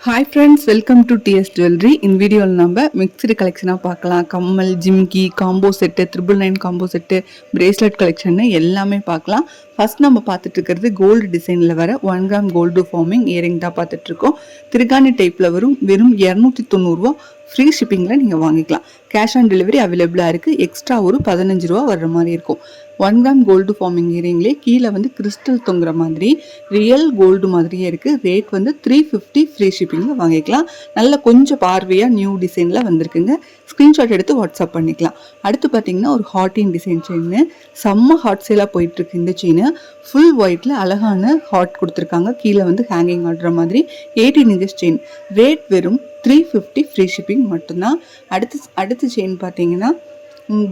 Hi friends welcome to DS jewellery இந்த வீடியோவில் நம்ம மிக்சடு கலெக்ஷனாக பார்க்கலாம். கம்மல் jhumki combo set triple nine combo set bracelet collection எல்லாமே பார்க்கலாம். ஃபர்ஸ்ட் நம்ம பார்த்துட்டு இருக்கிறது கோல்டு டிசைனில் வர one gram gold forming earring தான் பார்த்துட்ருக்கோம் திருகாணி டைப்பில் வரும் வெறும் இரநூத்தி தொண்ணூறுரூவா ஃப்ரீ ஷிப்பிங்கில் நீங்கள் வாங்கிக்கலாம். கேஷ் ஆன் டெலிவரி அவைலபிளாக இருக்குது எக்ஸ்ட்ரா ஒரு பதினஞ்சு ரூபா வர்ற மாதிரி இருக்கும். ஒன் கிராம் கோல்டு ஃபார்மிங் இயரிங்லேயே கீழே வந்து கிறிஸ்டல் தொங்குற மாதிரி ரியல் கோல்டு மாதிரியே இருக்குது ரேட் வந்து த்ரீ ஃபிஃப்டி ஃப்ரீ ஷிப்பிங்கில் வாங்கிக்கலாம். நல்ல கொஞ்சம் பார்வையாக நியூ டிசைனில் வந்திருக்குங்க. ஸ்க்ரீன்ஷாட் எடுத்து வாட்ஸ்அப் பண்ணிக்கலாம். அடுத்து பார்த்தீங்கன்னா ஒரு ஹாட்டின் டிசைன் செயின் செம்ம ஹாட் சேலாக போயிட்டுருக்கு இந்த செயின் ஃபுல் ஒயிட்டில் அழகான ஹாட் கொடுத்துருக்காங்க. கீழே வந்து ஹேங்கிங் ஆடுற மாதிரி. எயிட்டீன் இன்ச்சஸ் செயின் ரேட் வெறும் த்ரீ ஃபிஃப்டி ஃப்ரீ ஷிப்பிங் மட்டும்தான். அடுத்து அடுத்த செயின் பார்த்தீங்கன்னா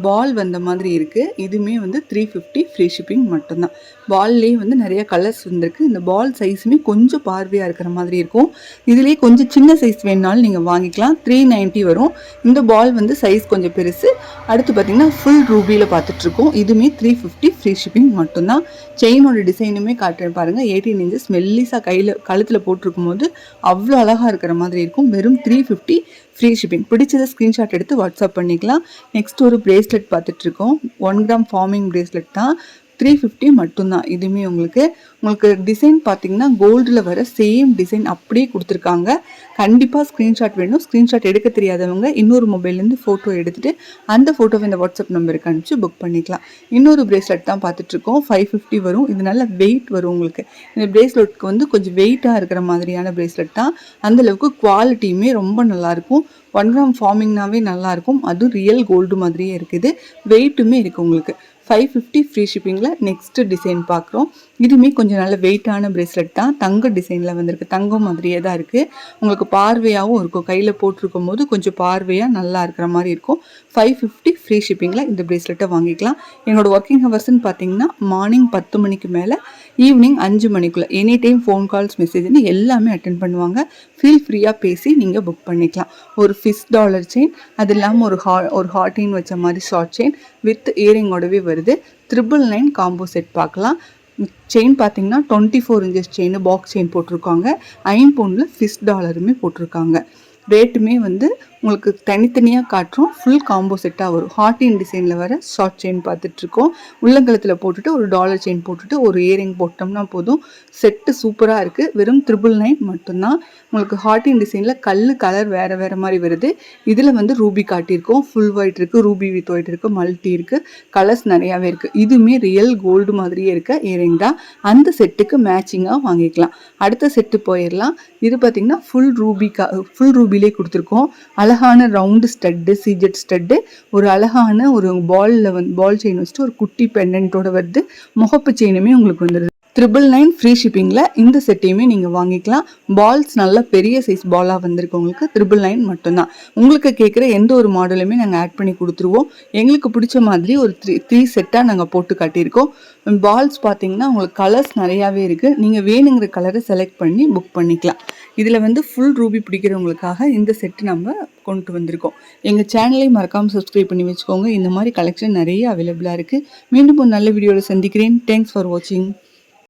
பால் வந்த மாதிரி இருக்குது இதுவுமே வந்து த்ரீ ஃபிஃப்டி ஃப்ரீ ஷிப்பிங் மட்டும்தான். பால்லேயே வந்து நிறைய கலர்ஸ் வந்திருக்கு. இந்த பால் சைஸுமே கொஞ்சம் பார்வையாக இருக்கிற மாதிரி இருக்கும். இதுலேயே கொஞ்சம் சின்ன சைஸ் வேணுனாலும் நீங்கள் வாங்கிக்கலாம். த்ரீ நைன்ட்டி வரும். இந்த பால் வந்து சைஸ் கொஞ்சம் பெருசு. அடுத்து பார்த்தீங்கன்னா ஃபுல் ரூபியில் பார்த்துட்ருக்கோம். இதுவுமே த்ரீ ஃபிஃப்டி ஃப்ரீ ஷிப்பிங் மட்டும்தான். செயினோட டிசைனுமே காட்டுறேன் பாருங்கள் எயிட்டீன் இன்ச்சஸ் மெல்லிஸாக கையில் கழுத்தில் போட்டிருக்கும் போது அவ்வளோ அழகாக இருக்கிற மாதிரி இருக்கும். வெறும் த்ரீ ஃபிஃப்டி ஃப்ரீ ஷிப்பிங் பிடிச்சதை ஸ்க்ரீன்ஷாட் எடுத்து வாட்ஸ்அப் பண்ணிக்கலாம். நெக்ஸ்ட் ஒரு பிரேஸ்லெட் பார்த்துட்ருக்கோம் ஒன் கிராம் ஃபார்மிங் பிரேஸ்லெட் தான். த்ரீ ஃபிஃப்டி மட்டும்தான். இதுவுமே உங்களுக்கு உங்களுக்கு டிசைன் பார்த்தீங்கன்னா கோல்டில் வர சேம் டிசைன் அப்படியே கொடுத்துருக்காங்க. கண்டிப்பாக ஸ்க்ரீன்ஷாட் வேணும். ஸ்க்ரீன்ஷாட் எடுக்க தெரியாதவங்க இன்னொரு மொபைல்லேருந்து ஃபோட்டோ எடுத்துகிட்டு அந்த ஃபோட்டோவை இந்த வாட்ஸ்அப் நம்பருக்கு அனுப்பிச்சு புக் பண்ணிக்கலாம். இன்னொரு பிரேஸ்லெட் தான் பார்த்துட்ருக்கோம் ஃபைவ் ஃபிஃப்டி வரும். இது நல்ல வெயிட் வரும் உங்களுக்கு. இந்த பிரேஸ்லெட்க்கு வந்து கொஞ்சம் வெயிட்டாக இருக்கிற மாதிரியான பிரேஸ்லெட் தான். அந்தளவுக்கு குவாலிட்டியுமே ரொம்ப நல்லாயிருக்கும் ஒன் கிராம் ஃபார்மிங்னாவே நல்லாயிருக்கும் அதுவும் ரியல் கோல்டு மாதிரியே இருக்குது. வெயிட்டுமே இருக்குது உங்களுக்கு. ஃபைவ் ஃபிஃப்டி ஃப்ரீ ஷிப்பிங்கில் நெக்ஸ்ட்டு டிசைன் பார்க்குறோம். இதுவுமே கொஞ்சம் நல்ல வெயிட்டான ப்ரேஸ்லெட் தான். தங்க டிசைனில் வந்திருக்கு. தங்கம் மாதிரியே தான் இருக்குது உங்களுக்கு பார்வையாகவும் இருக்கும். கையில் போட்டிருக்கும் போது கொஞ்சம் பார்வையாக நல்லா இருக்கிற மாதிரி இருக்கும். ஃபைவ் ஃபிஃப்டி ஃப்ரீ ஷிப்பிங்கில் இந்த ப்ரேஸ்லெட்டை வாங்கிக்கலாம். என்னோடய ஒர்க்கிங் ஹவர்ஸ்ன்னு பார்த்தீங்கன்னா மார்னிங் பத்து மணிக்கு மேலே ஈவினிங் அஞ்சு மணிக்குள்ளே எனி டைம் ஃபோன் கால்ஸ் மெசேஜ்னு எல்லாமே அட்டன் பண்ணுவாங்க. ஃபீல் ஃப்ரீயாக பேசி நீங்கள் புக் பண்ணிக்கலாம். ஒரு ஃபிஸ் டாலர் செயின் அது இல்லாமல் ஒரு ஹா ஒரு ஹாட்டின் வச்ச மாதிரி ஷார்ட் செயின் வித் இயரிங்கோடவே வருது. த்ரிபிள் நைன் காம்போ செட் பார்க்கலாம். செயின் பார்த்தீங்கன்னா twenty four inches chain box chain போட்டிருக்காங்க. ஐன் பவுண்டில் ஃபிஸ் டாலருமே போட்டிருக்காங்க. ரேட்டுமே வந்து உங்களுக்கு தனித்தனியாக காட்டுறோம். ஃபுல் காம்போ செட்டாக வரும். ஹார்டின் டிசைனில் வர ஷார்ட் செயின் பார்த்துட்ருக்கோம். உள்ளங்கலத்தில் போட்டுட்டு ஒரு டாலர் செயின் போட்டுட்டு ஒரு இயரிங் போட்டோம்னா போதும். செட்டு சூப்பராக இருக்குது வெறும் த்ரிபிள் நைன் மட்டும்தான். உங்களுக்கு ஹார்டின் டிசைனில் கல் கலர் வேறு வேறு மாதிரி வருது. இதில் வந்து ரூபி காட்டியிருக்கோம். ஃபுல் ஒயிட் இருக்குது ரூபி வித் ஒயிட் இருக்குது மல்டி இருக்குது கலர்ஸ் நிறையாவே இருக்குது இதுவுமே ரியல் கோல்டு மாதிரியே இருக்க இயரிங் தான். அந்த செட்டுக்கு மேட்சிங்காக வாங்கிக்கலாம். அடுத்த செட்டு போயிடலாம். இது பார்த்திங்கன்னா ஃபுல் ரூபி கா ஃபுல் ரூபிலே கொடுத்துருக்கோம். அழகான ரவுண்டு ஸ்டட்டு சீஜெட் ஸ்டட்டு ஒரு அழகான ஒரு பாலில் வந்து பால் செயின் வச்சுட்டு ஒரு குட்டி பெண்டன்ட்டோட வருது முகப்பு செயினுமே உங்களுக்கு வந்துடுது ட்ரிபிள் நைன் ஃப்ரீ ஷிப்பிங்கில் இந்த செட்டையுமே நீங்கள் வாங்கிக்கலாம். பால்ஸ் நல்லா பெரிய சைஸ் பாலாக வந்திருக்கு உங்களுக்கு ட்ரிபிள் நைன் மட்டும்தான். உங்களுக்கு கேட்குற எந்த ஒரு மாடலுமே நாங்கள் ஆட் பண்ணி கொடுத்துருவோம். எங்களுக்கு பிடிச்ச மாதிரி ஒரு த்ரீ த்ரீ செட்டாக நாங்கள் போட்டு காட்டியிருக்கோம். பால்ஸ் பார்த்தீங்கன்னா உங்களுக்கு கலர்ஸ் நிறையாவே இருக்குது நீங்கள் வேணுங்கிற கலரை செலக்ட் பண்ணி புக் பண்ணிக்கலாம். இதில் வந்து ஃபுல் ரூபி பிடிக்கிறவங்களுக்காக இந்த செட்டு நம்ம கொண்டு வந்திருக்கோம். எங்கள் சேனலை மறக்காமல் சப்ஸ்கிரைப் பண்ணி வச்சுக்கோங்க. இந்த மாதிரி கலெக்ஷன் நிறைய அவைலபிளாக இருக்குது மீண்டும் ஒரு நல்ல வீடியோவில் சந்திக்கிறேன். தேங்க்ஸ் ஃபார் வாட்சிங்